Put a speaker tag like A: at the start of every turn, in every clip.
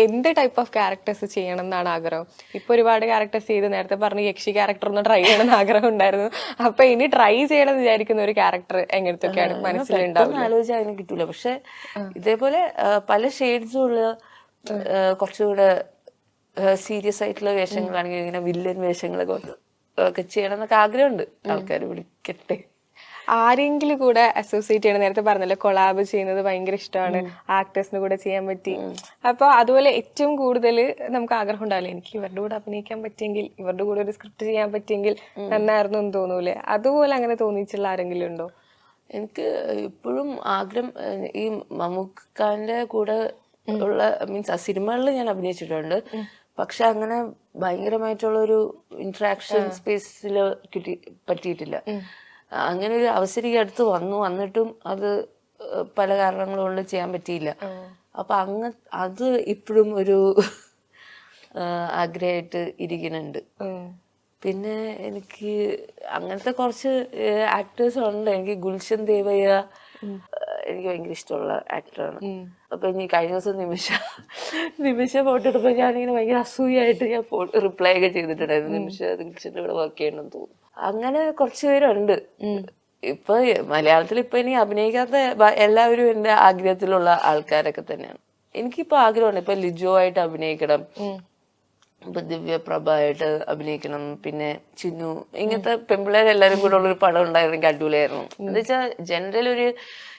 A: എന്ത് type of characters ചെയ്യണം എന്നാണ് ആഗ്രഹം? ഇപ്പൊ ഒരുപാട് ക്യാരക്ടേഴ്സ് ചെയ്ത് നേരത്തെ പറഞ്ഞു യക്ഷി ക്യാരക്ടർ ഒന്ന് ട്രൈ ചെയ്യണം എന്ന് ആഗ്രഹം ഉണ്ടായിരുന്നു. അപ്പൊ ഇനി ട്രൈ ചെയ്യണം വിചാരിക്കുന്ന ഒരു ക്യാരക്ടർ എങ്ങനത്തൊക്കെയാണ് മനസ്സിലുണ്ടാവും
B: ആലോചിച്ചാൽ അതിന് കിട്ടൂല. പക്ഷെ ഇതേപോലെ പല ഷെയ്ഡ്സും ഉള്ള കുറച്ചുകൂടെ സീരിയസ് ആയിട്ടുള്ള വേഷങ്ങളാണെങ്കിൽ ഇങ്ങനെ വില്ലൻ വേഷങ്ങളൊക്കെ ഒക്കെ ചെയ്യണം എന്നൊക്കെ ആഗ്രഹമുണ്ട്. ആൾക്കാർ വിളിക്കട്ടെ.
A: ആരെങ്കിലും കൂടെ അസോസിയേറ്റ് ചെയ്യണം. നേരത്തെ പറഞ്ഞല്ലോ കൊളാബ് ചെയ്യുന്നത് ഭയങ്കര ഇഷ്ടമാണ്. ആക്ടേഴ്സിന് കൂടെ ചെയ്യാൻ പറ്റി. അപ്പൊ അതുപോലെ ഏറ്റവും കൂടുതൽ നമുക്ക് ആഗ്രഹം ഉണ്ടാവില്ല? എനിക്ക് ഇവരുടെ കൂടെ അഭിനയിക്കാൻ പറ്റിയെങ്കിൽ ഇവരുടെ കൂടെ ഒരു സ്ക്രിപ്റ്റ് ചെയ്യാൻ പറ്റിയെങ്കിൽ നന്നായിരുന്നു എന്ന് തോന്നൂലേ അതുപോലെ അങ്ങനെ തോന്നിയിട്ടുള്ള ആരെങ്കിലും ഉണ്ടോ?
B: എനിക്ക് ഇപ്പോഴും ആഗ്രഹം ഈ ഈ മമ്മൂക്കാന്റെ കൂടെ ഉള്ള മീൻസ് ആ സിനിമകളിൽ ഞാൻ അഭിനയിച്ചിട്ടുണ്ട്. പക്ഷെ അങ്ങനെ ഭയങ്കരമായിട്ടുള്ള ഒരു ഇന്ററാക്ഷൻ സ്പേസിൽ കിട്ടി പറ്റിയിട്ടില്ല. അങ്ങനെ ഒരു അവസരം അടുത്ത് വന്നു. വന്നിട്ടും അത് പല കാരണങ്ങൾ കൊണ്ട് ചെയ്യാൻ പറ്റിയില്ല. അപ്പൊ അങ്ങ അത് ഇപ്പോഴും ഒരു ആഗ്രഹമായിട്ട് ഇരിക്കുന്നുണ്ട്. പിന്നെ എനിക്ക് അങ്ങനത്തെ കുറച്ച് ആക്ടേഴ്സ് ഉണ്ട്. എനിക്ക് ഗുൽഷൻ ദേവയ്യ എനിക്ക് ഭയങ്കര ഇഷ്ടമുള്ള ആക്ടറാണ് അപ്പൊ ഇനി കഴിഞ്ഞ ദിവസം നിമിഷ നിമിഷ ഫോട്ടോ എടുക്കുമ്പോൾ ഞാനിങ്ങനെ ഭയങ്കര അസൂയായിട്ട് ഞാൻ റിപ്ലൈ ഒക്കെ ചെയ്തിട്ടുണ്ടായിരുന്നു. നിമിഷ ഗുൽഷന്റെ ഇവിടെ വർക്ക് ചെയ്യണമെന്ന് തോന്നുന്നു. അങ്ങനെ കുറച്ച് പേരുണ്ട്. ഇപ്പൊ മലയാളത്തിൽ ഇപ്പൊ ഇനി അഭിനയിക്കാത്ത എല്ലാവരും എന്റെ ആഗ്രഹത്തിലുള്ള ആൾക്കാരൊക്കെ തന്നെയാണ്. എനിക്കിപ്പോ ആഗ്രഹമുണ്ട് ഇപ്പൊ ലിജോ ആയിട്ട് അഭിനയിക്കണം ഇപ്പൊ ദിവ്യ പ്രഭ ആയിട്ട് അഭിനയിക്കണം. പിന്നെ ചിന്നു ഇങ്ങനത്തെ പെമ്പിളേർ എല്ലാരും കൂടെ ഉള്ളൊരു പടം ഉണ്ടായിരുന്നെങ്കിൽ അടിപൊളിയായിരുന്നു. എന്ന് വെച്ചാൽ ജനറൽ ഒരു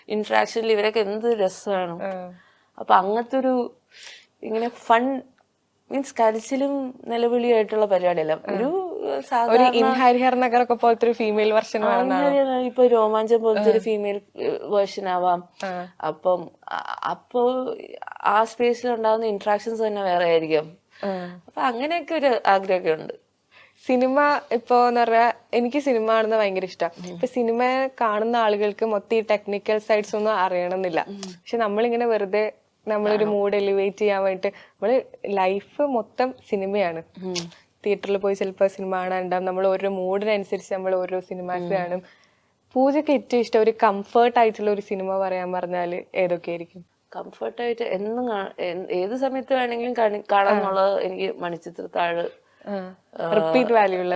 B: ഇന്ററാക്ഷനിൽ ഇവരൊക്കെ എന്ത് രസമാണ് അപ്പൊ അങ്ങനത്തെ ഒരു ഇങ്ങനെ ഫൺ മീൻസ് കരച്ചിലും നിലവിളിയായിട്ടുള്ള പരിപാടിയല്ല. ഒരു
A: ഒരു ഹരിഹർ പോലത്തെ ഒരു ഫീമെയിൽ വെർഷൻ
B: ഇപ്പൊ രോമാഞ്ചം പോലത്തെ ഒരു ഫീമെയിൽ വേർഷൻ ആവാം. അപ്പം അപ്പോ ആ സ്പേസിൽ ഉണ്ടാകുന്ന ഇന്ററാക്ഷൻസ് തന്നെ വേറെ ആയിരിക്കും. അപ്പൊ അങ്ങനെയൊക്കെ ഒരു ആഗ്രഹമൊക്കെ ഉണ്ട്
A: സിനിമ ഇപ്പോ എന്ന് പറയാ എനിക്ക് സിനിമ കാണുന്നത് ഭയങ്കര ഇഷ്ടമാണ് ഇപ്പൊ സിനിമ കാണുന്ന ആളുകൾക്ക് മൊത്തം ഈ ടെക്നിക്കൽ സൈഡ്സ് ഒന്നും അറിയണമെന്നില്ല. പക്ഷെ നമ്മളിങ്ങനെ വെറുതെ നമ്മളൊരു മൂഡ് എലിവേറ്റ് ചെയ്യാൻ വേണ്ടിട്ട് നമ്മൾ ലൈഫ് മൊത്തം സിനിമയാണ്. തിയേറ്ററിൽ പോയി ചിലപ്പോൾ സിനിമ കാണാനുണ്ടാവും നമ്മൾ ഓരോ മൂഡിനനുസരിച്ച് നമ്മൾ ഓരോ സിനിമാസ് കാണും. പൂജയ്ക്ക് ഏറ്റവും ഇഷ്ടം ഒരു കംഫർട്ട് ആയിട്ടുള്ള ഒരു സിനിമ പറയാൻ പറഞ്ഞാൽ ഏതൊക്കെയായിരിക്കും?
B: കംഫർട്ടായിട്ട് എന്നും ഏത് സമയത്ത് വേണമെങ്കിലും കാണി- കാണാന്നുള്ളത് എനിക്ക് മണിച്ചിത്രത്താഴ്
A: റിപ്പീറ്റ് വാല്യൂ ഉള്ള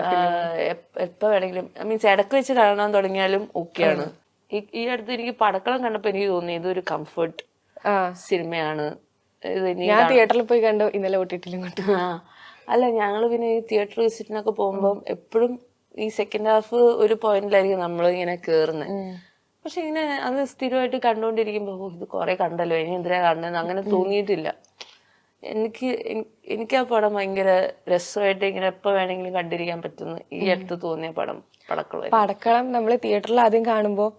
B: എപ്പോ വേണമെങ്കിലും ഐ മീൻസ് ഇടയ്ക്ക് വെച്ച് കാണാൻ തുടങ്ങിയാലും ഓക്കെയാണ്. ആണ് ഈ അടുത്ത് എനിക്ക് പടക്കളം കണ്ടപ്പോ എനിക്ക് തോന്നി ഇതൊരു കംഫർട്ട് സിനിമയാണ്
A: ഞാൻ തിയേറ്ററിൽ പോയി കണ്ടു ഇന്നലെ ഓട്ടിട്ടിലും കണ്ടു.
B: അല്ല ഞങ്ങൾ പിന്നെ ഈ തിയേറ്റർ വിസിറ്റിനൊക്കെ പോകുമ്പോൾ എപ്പോഴും ഈ സെക്കൻഡ് ഹാഫ് ഒരു പോയിന്റിലായിരിക്കും നമ്മൾ ഇങ്ങനെ കേറുന്നത് പക്ഷെ ഇങ്ങനെ അത് സ്ഥിരമായിട്ട് കണ്ടുകൊണ്ടിരിക്കുമ്പോ "ഓ, ഇത് കുറെ കണ്ടല്ലോ ഇനി എന്തിനാ കാണുന്നത് അങ്ങനെ തോന്നിയിട്ടില്ല. എനിക്ക് എനിക്ക് ആ പടം ഭയങ്കര രസമായിട്ട് ഇങ്ങനെ എപ്പോ വേണമെങ്കിലും കണ്ടിരിക്കാൻ പറ്റുന്ന ഈ അടുത്ത് തോന്നിയ പടം പടക്കളം
A: പടക്കളം നമ്മൾ തിയേറ്ററിൽ ആദ്യം കാണുമ്പോൾ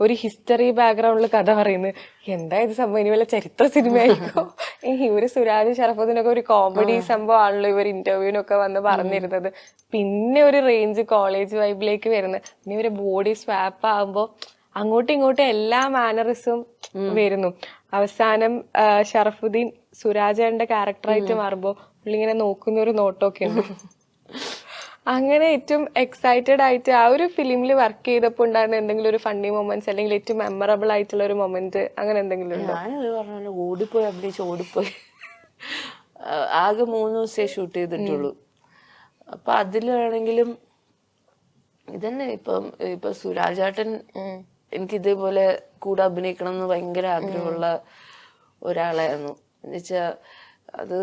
A: ഒരു ഹിസ്റ്ററി ബാക്ക്ഗ്രൗണ്ടിൽ കഥ പറയുന്നത് എന്താ ഇത് സംഭവം? ഇനി വല്ല ചരിത്ര സിനിമയായിരിക്കോ? ഈ ഇവർ സുരാജ് ഷറഫുദ്ദീനൊക്കെ ഒരു കോമഡി സംഭവമാണല്ലോ ഇവർ ഇന്റർവ്യൂവിനൊക്കെ വന്ന് പറഞ്ഞിരുന്നത്. പിന്നെ ഒരു റേഞ്ച് കോളേജ് വൈബിലേക്ക് വരുന്നത്. പിന്നെ ഇവർ ബോഡി സ്വാപ്പ് ആകുമ്പോൾ അങ്ങോട്ടും ഇങ്ങോട്ടും എല്ലാ മാനറിസും വരുന്നു. അവസാനം ഷറഫുദ്ദീൻ സുരാജേന്റെ ക്യാരക്ടറായിട്ട് മാറുമ്പോൾ പുള്ളി ഇങ്ങനെ നോക്കുന്ന ഒരു നോട്ടമൊക്കെ ഉണ്ട് അങ്ങനെ ഏറ്റവും എക്സൈറ്റഡ് ആയിട്ട് ആ ഒരു ഫിലിമിൽ വർക്ക് ചെയ്തപ്പോൾ ഉണ്ടായിരുന്ന എന്തെങ്കിലും ഒരു ഫണ്ണി മൊമെന്റ്സ് അല്ലെങ്കിൽ ഏറ്റവും മെമ്മറബിൾ ആയിട്ടുള്ള ഒരു മൊമെന്റ് അങ്ങനെ എന്തെങ്കിലും
B: ഞാനത് പറഞ്ഞ ഓടിപ്പോയി അഭിനയിച്ച് ഓടിപ്പോയി. ആകെ മൂന്ന് ദിവസമേ ഷൂട്ട് ചെയ്തിട്ടുള്ളൂ. അപ്പൊ അതിലാണെങ്കിലും ഇതന്നെ ഇപ്പം ഇപ്പൊ സുരാജേട്ടൻ എനിക്ക് ഇതേപോലെ കൂടെ അഭിനയിക്കണം എന്ന് ഭയങ്കര ആഗ്രഹമുള്ള ഒരാളായിരുന്നു. എന്നുവെച്ചാ അത്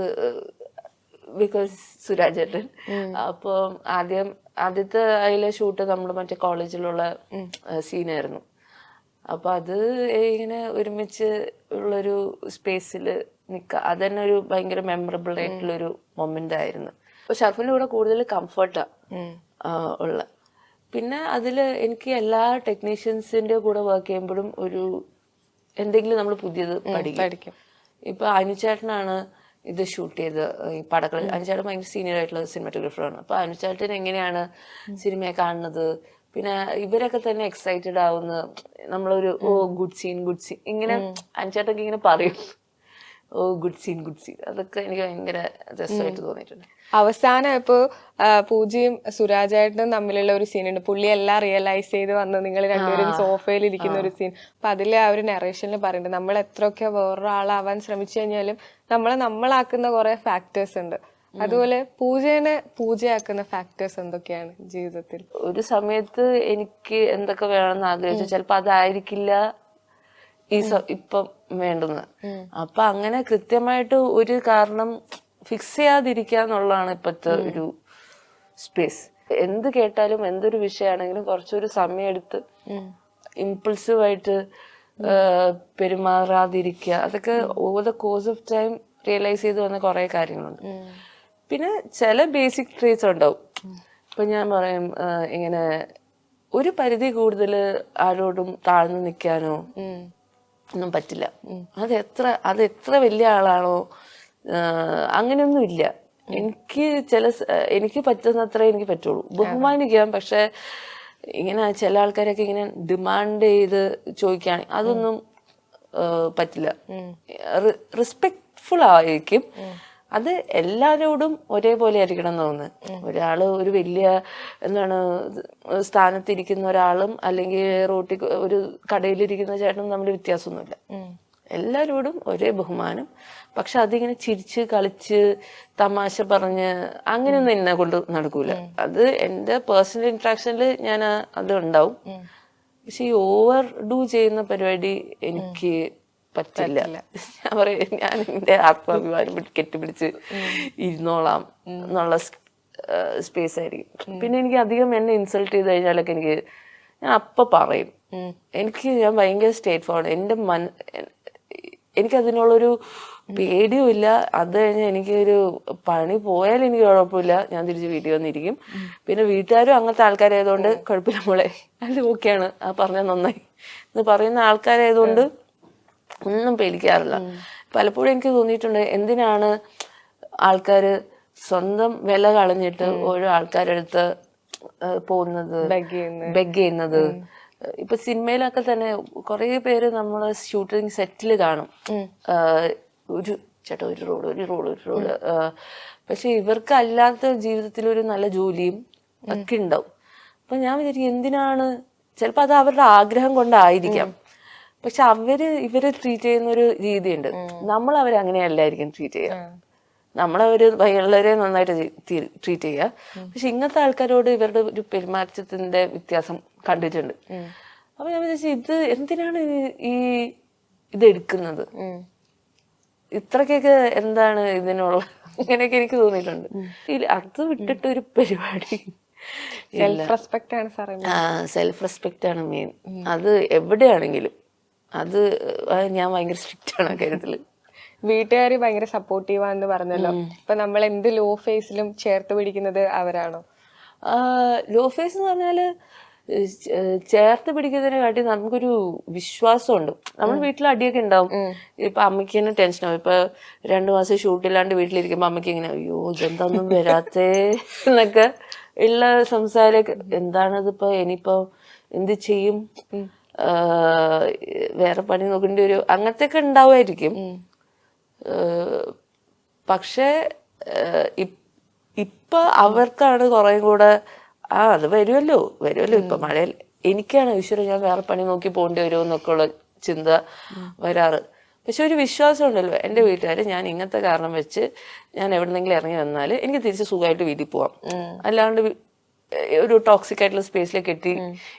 B: ബിക്കോസ് സുരാജേട്ടൻ. അപ്പൊ ആദ്യം ആദ്യത്തെ അതിലെ ഷൂട്ട് നമ്മൾ മറ്റേ കോളേജിലുള്ള സീനായിരുന്നു അപ്പൊ അത് ഇങ്ങനെ ഒരുമിച്ച് ഉള്ളൊരു സ്പേസിൽ നിക്ക. തന്നെ ഒരു ഭയങ്കര മെമ്മറബിൾ ആയിട്ടുള്ള ഒരു മൊമെന്റ് ആയിരുന്നു. അപ്പൊ ഷർഫിന്റെ കൂടെ കൂടുതൽ കംഫർട്ടാ ഉള്ള. പിന്നെ അതിൽ എനിക്ക് എല്ലാ ടെക്നീഷ്യൻസിന്റെ കൂടെ വർക്ക് ചെയ്യുമ്പോഴും ഒരു എന്തെങ്കിലും നമ്മൾ പുതിയത് പഠിക്കും. ഇപ്പൊ അനുചേട്ടനാണ് ഇത് ഷൂട്ട് ചെയ്ത് ഈ പടക്കള. അനുചേട്ടൻ ഭയങ്കര സീനിയർ ആയിട്ടുള്ള സിനിമാറ്റോഗ്രാഫറാണ് അപ്പൊ അനുചേട്ടൻ എങ്ങനെയാണ് സിനിമയെ കാണുന്നത്? പിന്നെ ഇവരൊക്കെ തന്നെ എക്സൈറ്റഡ് ആവുന്ന നമ്മളൊരു oh good scene good scene ഇങ്ങനെ അനുചേട്ടൻ ഇങ്ങനെ പറയും. Oh good scene good scene അതൊക്കെ എനിക്ക് ഭയങ്കര രസമായിട്ട് തോന്നിയിട്ടുണ്ട്.
A: അവസാനം ഇപ്പോ ആ, പൂജയും സുരാജായിട്ടും തമ്മിലുള്ള ഒരു സീൻ ഉണ്ട്. പുള്ളി എല്ലാം റിയലൈസ് ചെയ്ത് വന്ന് നിങ്ങൾ രണ്ടുപേരും സോഫയിൽ ഇരിക്കുന്ന ഒരു സീൻ അപ്പൊ അതിൽ ആ ഒരു നെറേഷനിൽ പറയുന്നുണ്ട് നമ്മൾ എത്രയൊക്കെ വേറൊരാളാവാൻ ശ്രമിച്ചു കഴിഞ്ഞാലും നമ്മളെ നമ്മളാക്കുന്ന കുറെ ഫാക്ടേഴ്സ് ഉണ്ട്. അതുപോലെ പൂജേനെ പൂജയാക്കുന്ന ഫാക്ടേഴ്സ് എന്തൊക്കെയാണ് ജീവിതത്തിൽ?
B: ഒരു സമയത്ത് എനിക്ക് എന്തൊക്കെ വേണമെന്ന് ആഗ്രഹിച്ചു ചിലപ്പോ അതായിരിക്കില്ല ഈ ഇപ്പം വേണ്ടുന്നത് അപ്പൊ അങ്ങനെ കൃത്യമായിട്ട് ഒരു കാരണം ഫിക്സ് ചെയ്യാതിരിക്കുക എന്നുള്ളതാണ് ഇപ്പോഴത്തെ ഒരു സ്പേസ് എന്ത് കേട്ടാലും എന്തൊരു വിഷയമാണെങ്കിലും കുറച്ചൊരു സമയം എടുത്ത് ഇമ്പൾസീവായിട്ട് പെരുമാറാതിരിക്കുക. അതൊക്കെ over the course of time realise ചെയ്ത് വന്ന കുറെ കാര്യങ്ങളുണ്ട്. പിന്നെ ചില ബേസിക് ട്രീറ്റ്സ് ഉണ്ടാവും. ഇപ്പൊ ഞാൻ പറയും ഇങ്ങനെ ഒരു പരിധി കൂടുതൽ ആരോടും താഴ്ന്നു നിൽക്കാനോ ഒന്നും പറ്റില്ല. അത് എത്ര അത് എത്ര വലിയ ആളാണോ അങ്ങനെയൊന്നും ഇല്ല. എനിക്ക് ചില എനിക്ക് പറ്റുന്നത്രേ എനിക്ക് പറ്റുള്ളൂ. ബഹുമാനിക്കാം പക്ഷെ ഇങ്ങനെ ചില ആൾക്കാരൊക്കെ ഇങ്ങനെ ഡിമാൻഡ് ചെയ്ത് ചോദിക്കുകയാണ് അതൊന്നും പറ്റില്ല. റെസ്പെക്ട്ഫുൾ ആയിരിക്കും. അത് എല്ലാവരോടും ഒരേപോലെ ആയിരിക്കണം എന്ന് തോന്നുന്നു. ഒരാൾ ഒരു വലിയ എന്താണ് സ്ഥാനത്തിരിക്കുന്ന ഒരാളും അല്ലെങ്കിൽ റോട്ടിൽ ഒരു കടയിലിരിക്കുന്ന ചേട്ടനും തമ്മിൽ വ്യത്യാസമൊന്നുമില്ല. എല്ലാവരോടും ഒരേ ബഹുമാനം. പക്ഷെ അതിങ്ങനെ ചിരിച്ച് കളിച്ച് തമാശ പറഞ്ഞ് അങ്ങനെയൊന്നും എന്നെ കൊണ്ട് നടക്കൂല. അത് എന്റെ പേഴ്സണൽ ഇൻട്രാക്ഷനിൽ ഞാൻ അത് ഉണ്ടാവും. പക്ഷെ ഈ ഓവർ ഡൂ ചെയ്യുന്ന പരിപാടി എനിക്ക് പറ്റില്ല. ഞാൻ പറയും ഞാൻ എന്റെ ആത്മാഭിമാനം പിടി- കെട്ടിപ്പിടിച്ച് ഇരുന്നോളാം എന്നുള്ള സ്പേസ് ആയിരിക്കും. പിന്നെ എനിക്ക് അധികം എന്നെ ഇൻസൾട്ട് ചെയ്ത് കഴിഞ്ഞാലൊക്കെ എനിക്ക് ഞാൻ അപ്പൊ പറയും. എനിക്ക് ഞാൻ ഭയങ്കര സ്റ്റേറ്റ് ഫോർവേഡ് എന്റെ മന എനിക്ക് അതിനുള്ളൊരു പേടിയും ഇല്ല അത് കഴിഞ്ഞ് എനിക്കൊരു പണി പോയാൽ എനിക്ക് കുഴപ്പമില്ല. ഞാൻ തിരിച്ച് വീട്ടിൽ വന്നിരിക്കും. പിന്നെ വീട്ടുകാരും അങ്ങനത്തെ ആൾക്കാരായതുകൊണ്ട് കുഴപ്പമില്ല മോളെ. അത് ഓക്കെയാണ്. ആ പറഞ്ഞ നന്നായി. എന്ന് പറയുന്ന ആൾക്കാരായതുകൊണ്ട് ഒന്നും പേടിക്കാറില്ല. പലപ്പോഴും എനിക്ക് തോന്നിയിട്ടുണ്ട് എന്തിനാണ് ആൾക്കാർ സ്വന്തം വില കളഞ്ഞിട്ട് ഓരോ ആൾക്കാരെടുത്ത് പോകുന്നത് ബെഗ് ചെയ്യുന്നത്. ഇപ്പൊ സിനിമയിലൊക്കെ തന്നെ കുറെ പേര് നമ്മൾ ഷൂട്ടിംഗ് സെറ്റിൽ കാണും. ഒരു ചേട്ടാ ഒരു റോഡ് ഒരു റോഡ് ഒരു റോഡ്. പക്ഷെ ഇവർക്ക് അല്ലാത്ത ജീവിതത്തിൽ ഒരു നല്ല ജോലിയും ഒക്കെ ഉണ്ടാവും. അപ്പൊ ഞാൻ വിചാരിക്കും എന്തിനാണ് ചിലപ്പോ അത് അവരുടെ ആഗ്രഹം കൊണ്ടായിരിക്കാം. പക്ഷെ അവർ ഇവരെ ട്രീറ്റ് ചെയ്യുന്ന ഒരു രീതിയുണ്ട്. നമ്മൾ അവരെ അങ്ങനെയല്ലായിരിക്കും ട്രീറ്റ് ചെയ്യുക. നമ്മളവര് വയ്യുള്ളവരെ നന്നായിട്ട് ട്രീറ്റ് ചെയ്യുക. പക്ഷെ ഇങ്ങനത്തെ ആൾക്കാരോട് ഇവരുടെ ഒരു പെരുമാറ്റത്തിന്റെ വ്യത്യാസം കണ്ടിട്ടുണ്ട്. അപ്പൊ ഞാൻ വിചാരിച്ചു ഇത് എന്തിനാണ് ഈ- ഇതെടുക്കുന്നത് ഇത് എടുക്കുന്നത്? ഇത്രക്കൊക്കെ എന്താണ് ഇതിനുള്ള അങ്ങനെയൊക്കെ എനിക്ക് തോന്നിയിട്ടുണ്ട്. അത് വിട്ടിട്ട് ഒരു പരിപാടി
A: സെൽഫ് റെസ്പെക്ട് ആണ് സാറേ
B: സെൽഫ് റെസ്പെക്റ്റ് ആണ് മെയിൻ അത് എവിടെയാണെങ്കിലും അത് ഞാൻ ഭയങ്കര സ്ട്രിക്റ്റ് ആണ് കാര്യത്തിൽ കാര്യത്തിൽ.
A: വീട്ടുകാർ ഭയങ്കര സപ്പോർട്ടീവാന്ന് പറഞ്ഞല്ലോ. ഇപ്പൊ നമ്മൾ എന്ത് ലോ ഫേസിലും ചേർത്ത് പിടിക്കുന്നത് അവരാണോ?
B: ലോ ഫേസ് എന്ന് പറഞ്ഞാൽ ചേർത്ത് പിടിക്കുന്നതിനെ കാട്ടി നമുക്കൊരു വിശ്വാസമുണ്ട്. നമ്മൾ വീട്ടിൽ അടിയൊക്കെ ഉണ്ടാവും. ഇപ്പൊ അമ്മയ്ക്ക് തന്നെ ടെൻഷനാവും ഇപ്പൊ രണ്ടു മാസം ഷൂട്ടില്ലാണ്ട് വീട്ടിലിരിക്കുമ്പോ അമ്മയ്ക്ക് ഇങ്ങനെ അയ്യോ ഇതെന്താന്നും വരാത്തേ? എന്നൊക്കെ ഉള്ള സംസാരമൊക്കെ. എന്താണതിപ്പോ? ഇനിയിപ്പോ എന്ത് ചെയ്യും? വേറെ പണി നോക്കേണ്ടി ഒരു അങ്ങനത്തെ ഒക്കെ ഉണ്ടാവുമായിരിക്കും പക്ഷേ ഇപ്പൊ അവർക്കാണ് കുറേ കൂടെ ആ അത് വരുമല്ലോ വരുമല്ലോ ഇപ്പൊ മഴയിൽ എനിക്കാണ് ഈശ്വരൻ ഞാൻ വേറെ പണി നോക്കി പോകേണ്ടി വരുമോ എന്നൊക്കെ ഉള്ള ചിന്ത വരാറ്. പക്ഷെ ഒരു വിശ്വാസം ഉണ്ടല്ലോ എന്റെ വീട്ടുകാർ ഞാൻ ഇങ്ങനത്തെ കാരണം വെച്ച് ഞാൻ എവിടെന്നെങ്കിലും ഇറങ്ങി വന്നാൽ എനിക്ക് തിരിച്ച് സുഖമായിട്ട് വീട്ടിൽ പോവാം. അല്ലാണ്ട് ഒരു ടോക്സിക് ആയിട്ടുള്ള സ്പേസിലേക്ക് എത്തി.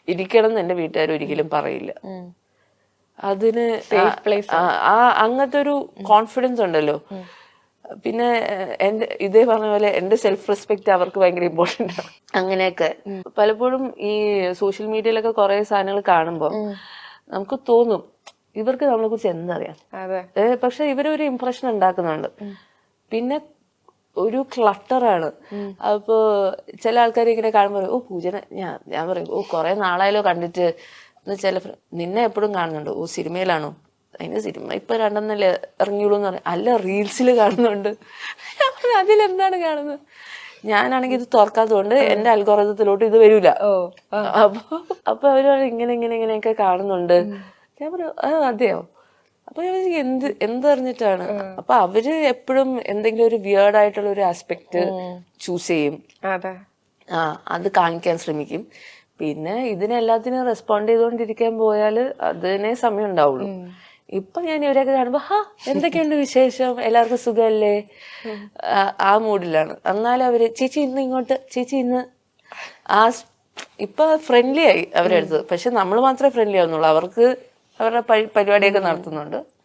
B: ഇരിക്കണം എന്ന് എന്റെ വീട്ടുകാർ ഒരിക്കലും പറയില്ല. അതിന് ആ- അങ്ങനത്തെ ഒരു കോൺഫിഡൻസ് ഉണ്ടല്ലോ. പിന്നെ എന്റെ എന്റെ ഇതേ പറഞ്ഞ പോലെ എന്റെ സെൽഫ് റെസ്പെക്ട് അവർക്ക് ഭയങ്കര ഇമ്പോർട്ടന്റ് ആണ്. അങ്ങനെയൊക്കെ. പലപ്പോഴും ഈ സോഷ്യൽ മീഡിയയിലൊക്കെ കുറെ സാധനങ്ങൾ കാണുമ്പോൾ നമുക്ക് തോന്നും ഇവർക്ക് നമ്മളെ കുറിച്ച് എന്തറിയാം പക്ഷെ ഇവരൊരു ഇംപ്രഷൻ ഉണ്ടാക്കുന്നുണ്ട്. പിന്നെ ഒരു ക്ലട്ടറാണ് അപ്പോ ചില ആൾക്കാർ ഇങ്ങനെ കാണുമ്പോൾ പറയും, ഓ പൂജന ഞാൻ ഞാൻ പറയും ഓ കുറെ നാളായാലോ കണ്ടിട്ട്. എന്ന് ചില നിന്നെ എപ്പോഴും കാണുന്നുണ്ട്. ഓ സിനിമയിലാണോ? അതിന് സിനിമ ഇപ്പൊ രണ്ടെന്നല്ലേ ഇറങ്ങിയുള്ളൂ എന്ന് പറയും. അല്ല റീൽസിൽ കാണുന്നുണ്ട്. അതിലെന്താണ് കാണുന്നത്? ഞാനാണെങ്കിൽ ഇത് തുറക്കാത്തതുകൊണ്ട് എന്റെ അൽഗോറത്തിലോട്ട് ഇത് വരൂല. അപ്പൊ അപ്പൊ അവർ ഇങ്ങനെ ഇങ്ങനെ ഇങ്ങനെയൊക്കെ കാണുന്നുണ്ട്. ഞാൻ പറയും അതെയോ? അപ്പൊ എന്ത് എന്തറിഞ്ഞിട്ടാണ്? അപ്പൊ അവർ എപ്പോഴും എന്തെങ്കിലും ഒരു വിയേർഡ് ആയിട്ടുള്ള ഒരു ആസ്പെക്ട് ചൂസ് ചെയ്യും. ആ അത് കാണിക്കാൻ ശ്രമിക്കും. പിന്നെ ഇതിനെല്ലാത്തിനും റെസ്പോണ്ട് ചെയ്തുകൊണ്ടിരിക്കാൻ പോയാൽ അതിനെ സമയം ഉണ്ടാവുള്ളൂ. ഇപ്പൊ ഞാൻ ഇവരെയൊക്കെ കാണുമ്പോ ഹാ എന്തൊക്കെയുണ്ട് വിശേഷം? എല്ലാവർക്കും സുഖമല്ലേ? ആ- മൂഡിലാണ്. എന്നാലും അവർ ചേച്ചി ഇന്ന് ഇങ്ങോട്ട് ചേച്ചി ഇന്ന് ആ ഇപ്പൊ ഫ്രണ്ട്ലി ആയി അവരെടുത്ത് പക്ഷെ നമ്മൾ മാത്രമേ ഫ്രണ്ട്ലി ആവുന്നുള്ളൂ. അവർക്ക് അവരുടെ പരി- പരിപാടിയൊക്കെ നടത്തുന്നുണ്ട്.